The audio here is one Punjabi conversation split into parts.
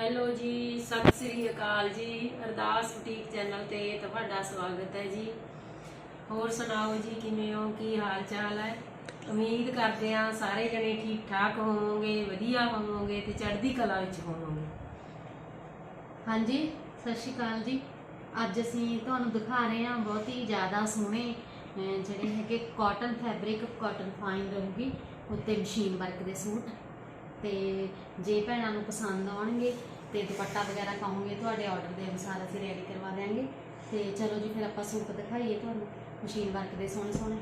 ਹੈਲੋ ਜੀ, ਸਤਿ ਸ੍ਰੀ ਅਕਾਲ ਜੀ, ਅਰਦਾਸ ਬੁਟੀਕ ਚੈਨਲ ਤੇ ਤੁਹਾਡਾ ਸਵਾਗਤ ਹੈ ਜੀ। ਹੋਰ ਸੁਣਾਓ ਜੀ, ਕਿਵੇਂ ਹੋ, ਕੀ ਹਾਲ ਚਾਲ ਹੈ? ਉਮੀਦ ਕਰਦੇ ਹਾਂ ਸਾਰੇ ਜਣੇ ਠੀਕ ਠਾਕ ਹੋਵੋਗੇ, ਵਧੀਆ ਹੋਵੋਗੇ ਤੇ ਚੜ੍ਹਦੀ ਕਲਾ ਵਿੱਚ ਹੋਵੋਗੇ। ਹਾਂਜੀ, ਸਤਿ ਸ਼੍ਰੀ ਅਕਾਲ ਜੀ। ਅੱਜ ਅਸੀਂ ਤੁਹਾਨੂੰ ਦਿਖਾ ਰਹੇ ਹਾਂ ਬਹੁਤ ਹੀ ਜ਼ਿਆਦਾ ਸੋਹਣੇ ਜਿਹੜੇ ਹੈਗੇ ਕਾਟਨ ਫੈਬਰਿਕ ਕਾਟਨ ਫਾਈਨ ਰਹੂਗੀ ਉੱਤੇ ਮਸ਼ੀਨ ਵਰਕ ਦੇ ਸੂਟ। ਤੇ ਜੇ ਭੈਣਾਂ ਨੂੰ ਪਸੰਦ ਆਉਣਗੇ ਤੇ ਦੁਪੱਟਾ ਵਗੈਰਾ ਕਹੋਗੇ ਤੁਹਾਡੇ ਆਰਡਰ ਦੇ ਅਨੁਸਾਰ ਅਸੀਂ ਰੈਡੀ ਕਰਵਾ ਦਿਆਂਗੇ। ਤੇ ਚਲੋ ਜੀ ਫਿਰ ਆਪਾਂ ਸੂਟ ਦਿਖਾਈਏ ਤੁਹਾਨੂੰ। ਮਸ਼ੀਨ ਵਰਕ ਦੇ ਸੋਹਣੇ ਸੋਹਣੇ।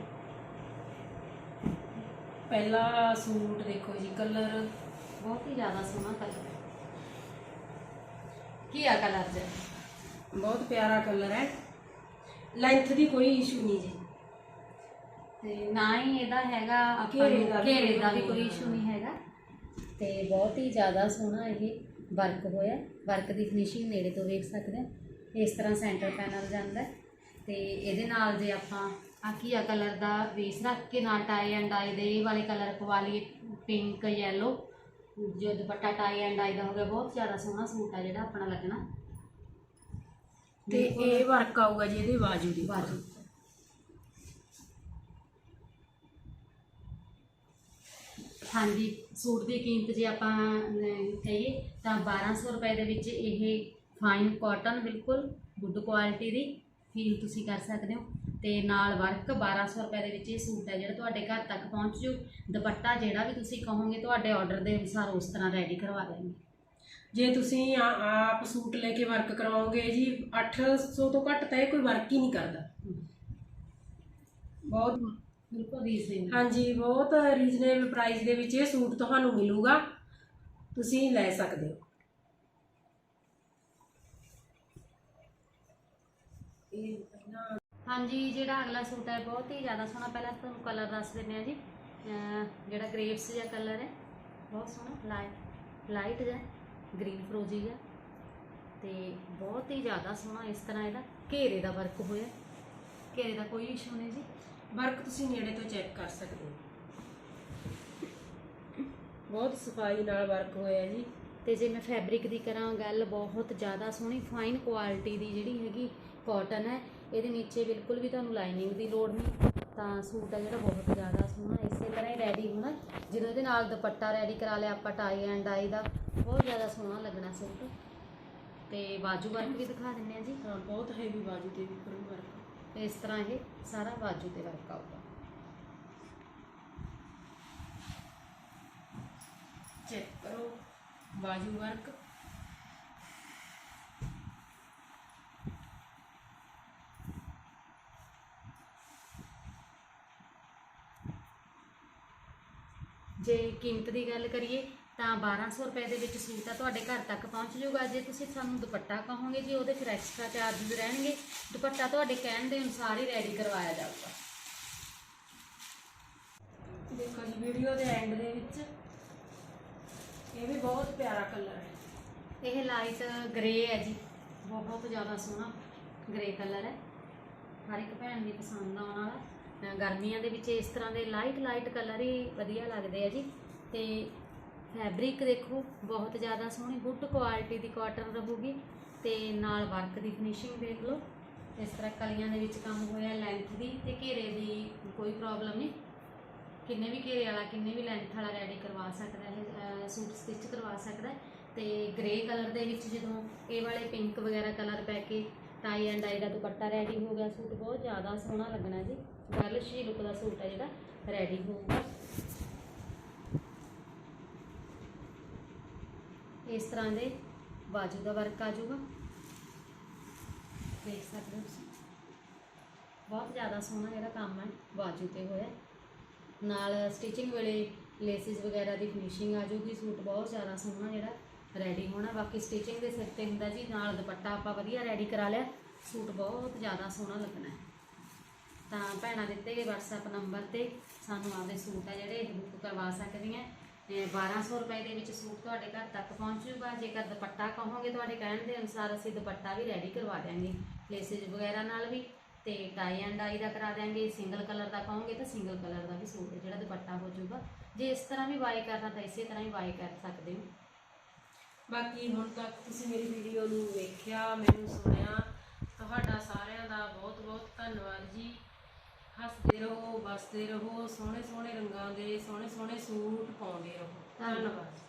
ਪਹਿਲਾ ਸੂਟ ਦੇਖੋ ਜੀ ਕਲਰ ਬਹੁਤ ਹੀ ਜ਼ਿਆਦਾ ਸੋਹਣਾ ਕਲਰ ਹੈ। ਕੀ ਆ ਕਲਰ ਜੀ ਬਹੁਤ ਪਿਆਰਾ ਕਲਰ ਹੈ। ਲੈਂਥ ਦੀ ਕੋਈ ਇਸ਼ੂ ਨਹੀਂ ਜੀ। ਤੇ ਨਾ ਹੀ ਇਹਦਾ ਹੈਗਾ ਆਪਾਂ ਘੇਰੇ ਦਾ ਵੀ ਕੋਈ ਇਸ਼ੂ ਨਹੀਂ ਤੇ ਬਹੁਤ ਹੀ ਜ਼ਿਆਦਾ ਸੋਹਣਾ ਇਹ ਵਰਕ ਹੋਇਆ। ਵਰਕ ਦੀ ਫਿਨਿਸ਼ਿੰਗ ਨੇੜੇ ਤੋਂ ਵੇਖ ਸਕਦੇ ਹੋ। ਇਸ ਤਰ੍ਹਾਂ ਸੈਂਟਰ ਪੈਨਲ ਜਾਂਦਾ ਤੇ ਇਹਦੇ ਨਾਲ ਜੇ ਆਪਾਂ ਆ ਕੀ ਆ ਕਲਰ ਦਾ ਵੇਸ ਰੱਖ ਕੇ ਨਾਲ ਟਾਈ ਐਂਡ ਆਈ ਦੇ ਇਹ ਵਾਲੇ ਕਲਰ ਪਵਾ ਲਈਏ ਪਿੰਕ ਯੈਲੋ ਜੋ ਦੁਪੱਟਾ ਟਾਈ ਐਂਡ ਆਈ ਦਾ ਹੋ ਗਿਆ ਬਹੁਤ ਜ਼ਿਆਦਾ ਸੋਹਣਾ ਸੂਟ ਆ ਜਿਹੜਾ ਆਪਣਾ ਲੱਗਣਾ। ਤੇ ਇਹ ਵਰਕ ਆਊਗਾ ਜੀ ਇਹਦੇ ਬਾਜੂ ਦੀ। ਬਾਜੂ ਹਾਂਜੀ ਸੂਟ ਦੀ ਕੀਮਤ ਜੇ ਆਪਾਂ ਅਮ, ਕਹੀਏ ਤਾਂ 1200 ਰੁਪਏ ਦੇ ਵਿੱਚ ਇਹ ਫਾਈਨ ਕਾਟਨ ਬਿਲਕੁਲ ਗੁੱਡ ਕੁਆਲਿਟੀ ਦੀ ਫੀਲ ਤੁਸੀਂ ਕਰ ਸਕਦੇ ਹੋ। ਤੇ ਨਾਲ ਵਰਕ 1200 ਰੁਪਏ ਦੇ ਵਿੱਚ ਇਹ ਸੂਟ ਹੈ ਜਿਹੜਾ ਤੁਹਾਡੇ ਘਰ ਤੱਕ ਪਹੁੰਚ ਜੂ। ਦੁਪੱਟਾ ਜਿਹੜਾ ਵੀ ਤੁਸੀਂ ਕਹੋਗੇ ਤੁਹਾਡੇ ਆਰਡਰ ਦੇ ਅਨੁਸਾਰ ਉਸ ਤਰ੍ਹਾਂ ਰੈਡੀ ਕਰਵਾ ਦੇਣਗੇ ਜੇ ਤੁਸੀਂ ਆ- ਆਪ ਸੂਟ ਲੈ ਕੇ ਵਰਕ ਕਰਵਾਓਗੇ ਜੀ 800 ਤੋਂ ਘੱਟ ਤਾਂ ਇਹ ਕੋਈ ਵਰਕ ਹੀ ਨਹੀਂ ਕਰਦਾ। ਬਹੁਤ ਬਿਲਕੁਲ ਰੀਜ਼ਨੇਬਲ ਹਾਂਜੀ ਬਹੁਤ ਰੀਜ਼ਨੇਬਲ ਪ੍ਰਾਈਸ ਦੇ ਵਿੱਚ ਇਹ ਸੂਟ ਤੁਹਾਨੂੰ ਮਿਲੂਗਾ। ਤੁਸੀਂ ਲੈ ਸਕਦੇ ਹੋ। ਇਹ ਹਾਂਜੀ ਜਿਹੜਾ ਅਗਲਾ ਸੂਟ ਹੈ ਬਹੁਤ ਹੀ ਜ਼ਿਆਦਾ ਸੋਹਣਾ। ਪਹਿਲਾਂ ਤੁਹਾਨੂੰ ਕਲਰ ਦੱਸ ਦਿੰਦੇ ਆ ਜੀ। ਜਿਹੜਾ ਗ੍ਰੇਪਸ ਜਿਹਾ ਕਲਰ ਹੈ ਬਹੁਤ ਸੋਹਣਾ। ਲਾਈਟ ਲਾਈਟ ਜਿਹਾ ਗ੍ਰੀਨ ਫਰੋਜੀ ਜਿਹਾ। ਤੇ ਬਹੁਤ ਹੀ ਜ਼ਿਆਦਾ ਸੋਹਣਾ ਇਸ ਤਰ੍ਹਾਂ ਇਹਦਾ। ਘੇਰੇ ਦਾ ਵਰਕ ਹੋਇਆ। ਘੇਰੇ ਦਾ ਕੋਈ ਇਸ਼ੂ ਨਹੀਂ ਜੀ। ਵਰਕ ਤੁਸੀਂ ਨੇੜੇ ਤੋਂ ਚੈੱਕ ਕਰ ਸਕਦੇ ਹੋ। ਬਹੁਤ ਸਫ਼ਾਈ ਨਾਲ ਵਰਕ ਹੋਇਆ ਜੀ। ਤੇ ਜੇ ਮੈਂ ਫੈਬਰਿਕ ਦੀ ਕਰਾਂ ਗੱਲ, ਬਹੁਤ ਜ਼ਿਆਦਾ ਸੋਹਣੀ ਫਾਈਨ ਕੁਆਲਿਟੀ ਦੀ ਜਿਹੜੀ ਹੈਗੀ ਕਾਟਨ ਹੈ, ਇਹਦੇ ਨੀਚੇ ਬਿਲਕੁਲ ਵੀ ਤੁਹਾਨੂੰ ਲਾਈਨਿੰਗ ਦੀ ਲੋੜ ਨਹੀਂ। ਤਾਂ ਸੂਟ ਹੈ ਜਿਹੜਾ ਬਹੁਤ ਜ਼ਿਆਦਾ ਸੋਹਣਾ, ਇਸੇ ਤਰ੍ਹਾਂ ਹੀ ਰੈਡੀ ਹੋਣਾ। ਜਦੋਂ ਇਹਦੇ ਨਾਲ ਦੁਪੱਟਾ ਰੈਡੀ ਕਰਾ ਲਿਆ ਆਪਾਂ ਟਾਈ ਐਂਡ ਆਈ ਦਾ, ਬਹੁਤ ਜ਼ਿਆਦਾ ਸੋਹਣਾ ਲੱਗਣਾ ਸੂਟ। ਤੇ ਬਾਜੂ ਵਰਕ ਵੀ ਦਿਖਾ ਦਿੰਦੇ ਆ ਜੀ। ਹਾਂ, ਬਹੁਤ ਹੈਵੀ ਬਾਜੂ ਤੇ ਵੀ ਕਰੂ ਵਰਕ ਇਸ ਤਰ੍ਹਾਂ ਇਹ ਸਾਰਾ ਬਾਜੂ ਤੇ ਵਰਕ ਆਊਗਾ ਚੈੱਕ ਕਰੋ ਬਾਜੂ ਵਰਕ ਜੇ ਕੀਮਤ ਦੀ ਗੱਲ ਕਰੀਏ ਤਾਂ 1200 ਰੁਪਏ ਦੇ ਵਿੱਚ ਸੂਟ ਆ ਤੁਹਾਡੇ ਘਰ ਤੱਕ ਪਹੁੰਚ ਜਾਊਗਾ। ਜੇ ਤੁਸੀਂ ਸਾਨੂੰ ਦੁਪੱਟਾ ਕਹੋਗੇ ਜੀ ਉਹਦੇ ਫਿਰ ਐਕਸਟਰਾ ਚਾਰजेस ਰਹਿਣਗੇ। ਦੁਪੱਟਾ ਤੁਹਾਡੇ ਕਹਿਣ ਦੇ ਅਨੁਸਾਰ ਹੀ ਰੈਡੀ ਕਰਵਾਇਆ ਜਾਊਗਾ। ਦੇਖੋ ਜੀ ਵੀਡੀਓ ਦੇ ਐਂਡ ਦੇ ਵਿੱਚ ਇਹ ਵੀ ਬਹੁਤ ਪਿਆਰਾ ਕਲਰ ਹੈ। ਇਹ ਲਾਈਟ ਗ੍ਰੇ ਹੈ ਜੀ। ਬਹੁਤ ਜ਼ਿਆਦਾ ਸੋਹਣਾ ਗ੍ਰੇ ਕਲਰ ਹੈ। ਹਰ ਇੱਕ ਭੈਣ ਦੀ ਪਸੰਦ ਆਉਣ ਵਾਲਾ। ਗਰਮੀਆਂ ਦੇ ਵਿੱਚ ਇਸ ਤਰ੍ਹਾਂ ਦੇ ਲਾਈਟ ਲਾਈਟ ਕਲਰ ਹੀ ਵਧੀਆ ਲੱਗਦੇ ਆ ਜੀ। ਤੇ ਫੈਬਰਿਕ ਦੇਖੋ, ਬਹੁਤ ਜ਼ਿਆਦਾ ਸੋਹਣੀ ਗੁੱਡ ਕੁਆਲਿਟੀ ਦੀ ਕਾਟਨ ਰਹੂਗੀ ਤੇ ਨਾਲ ਵਰਕ ਦੀ ਫਿਨਿਸ਼ਿੰਗ ਦੇਖ ਲਓ। ਇਸ ਤਰ੍ਹਾਂ ਕਲੀਆਂ ਦੇ ਵਿੱਚ ਕੰਮ ਹੋਇਆ ਲੈਂਥ ਦੀ ਤੇ ਘੇਰੇ ਦੀ ਕੋਈ ਪ੍ਰੋਬਲਮ ਨਹੀਂ। ਕਿੰਨੇ ਵੀ ਘੇਰੇ ਵਾਲਾ, ਕਿੰਨੇ ਵੀ ਲੈਂਥ ਵਾਲਾ ਰੈਡੀ ਕਰਵਾ ਸਕਦਾ ਹੈ ਸੂਟ ਸਟਿਚ ਕਰਵਾ ਸਕਦਾ। ਹੈ ਤੇ ਗ੍ਰੇ ਕਲਰ ਦੇ ਵਿੱਚ ਜਦੋਂ ਇਹ ਵਾਲੇ ਪਿੰਕ ਵਗੈਰਾ ਕਲਰ ਪੈ ਕੇ tie and I the dupatta ready ਹੋ ਗਿਆ ਸੂਟ, ਬਹੁਤ ਜ਼ਿਆਦਾ ਸੋਹਣਾ ਲੱਗਣਾ ਜੀ। ਗਰਲ ਹੀ ਲੁੱਕ ਦਾ ਸੂਟ ਹੈ ਜਿਹੜਾ ਰੈਡੀ ਹੋਊਗਾ। ਇਸ ਤਰ੍ਹਾਂ ਦੇ ਬਾਜੂ ਦਾ ਵਰਕ ਆ ਜਾਊਗਾ। ਦੇਖ ਸਕਦੇ ਹੋ ਤੁਸੀਂ। ਬਹੁਤ ਜ਼ਿਆਦਾ ਸੋਹਣਾ ਜਿਹੜਾ ਕੰਮ ਹੈ, ਬਾਜੂ ਤੇ ਹੋਇਆ। ਨਾਲ ਸਟਿਚਿੰਗ ਵੇਲੇ ਲੇਸਿਸ ਵਗੈਰਾ ਦੀ ਫਿਨਿਸ਼ਿੰਗ ਆ ਜਾਊਗੀ, ਸੂਟ ਬਹੁਤ ਜ਼ਿਆਦਾ ਸੋਹਣਾ ਜਿਹੜਾ ਰੈਡੀ ਹੋਣਾ। ਬਾਕੀ ਸਟਿਚਿੰਗ ਦੇ ਸਿਰ ਤੇ ਹੁੰਦਾ ਜੀ, ਨਾਲ ਦੁਪੱਟਾ ਆਪਾਂ ਵਧੀਆ ਰੈਡੀ ਕਰਾ ਲਿਆ। ਸੂਟ ਬਹੁਤ ਜ਼ਿਆਦਾ ਸੋਹਣਾ ਲੱਗਣਾ ਤਾਂ ਭੈਣਾਂ ਦਿੱਤੇ ਗਏ WhatsApp ਨੰਬਰ ਤੇ ਸਾਨੂੰ ਆਪਦੇ ਸੂਟ ਆ ਜਿਹੜੇ ਬੁੱਕ ਕਰਵਾ ਸਕਦੀਆਂ। ਇਹ 1200 ਰੁਪਏ ਦੇ ਵਿੱਚ ਸੂਟ ਤੁਹਾਡੇ ਘਰ ਤੱਕ ਪਹੁੰਚ ਜਾਊਗਾ ਜੇਕਰ ਦੁਪੱਟਾ ਕਹੋਗੇ ਤੁਹਾਡੇ ਕਹਿਣ ਦੇ ਅਨੁਸਾਰ ਅਸੀਂ ਦੁਪੱਟਾ ਵੀ ਰੈਡੀ ਕਰਵਾ ਦਿਆਂਗੇ। ਲੇਸਿਸ ਵਗੈਰਾ ਨਾਲ ਵੀ ਤੇ ਟਾਈ ਐਂਡ ਆਈ ਦਾ ਕਰਾ ਦਿਆਂਗੇ। ਸਿੰਗਲ ਕਲਰ ਦਾ ਕਹੋਗੇ ਤਾਂ ਸਿੰਗਲ ਕਲਰ ਦਾ ਵੀ ਸੂਟ ਜਿਹੜਾ ਦੁਪੱਟਾ ਹੋ ਜਾਊਗਾ। ਜੇ ਇਸ ਤਰ੍ਹਾਂ ਵੀ ਵਾਈ ਕਰਨਾ ਤਾਂ ਇਸੇ ਤਰ੍ਹਾਂ ਹੀ ਵਾਈ ਕਰ ਸਕਦੇ ਹੋ। ਬਾਕੀ ਹੁਣ ਤੱਕ ਤੁਸੀਂ ਮੇਰੀ ਵੀਡੀਓ ਨੂੰ ਵੇਖਿਆ ਮੈਨੂੰ ਸੁਣਿਆ ਤੁਹਾਡਾ ਸਾਰਿਆਂ ਦਾ ਬਹੁਤ ਬਹੁਤ ਧੰਨਵਾਦ ਜੀ। ਹੱਸਦੇ ਰਹੋ ਵਸਦੇ ਰਹੋ ਸੋਹਣੇ ਸੋਹਣੇ ਰੰਗਾਂ ਦੇ ਸੋਹਣੇ ਸੋਹਣੇ ਸੂਟ ਪਾਉਂਦੇ ਰਹੋ। ਧੰਨਵਾਦ।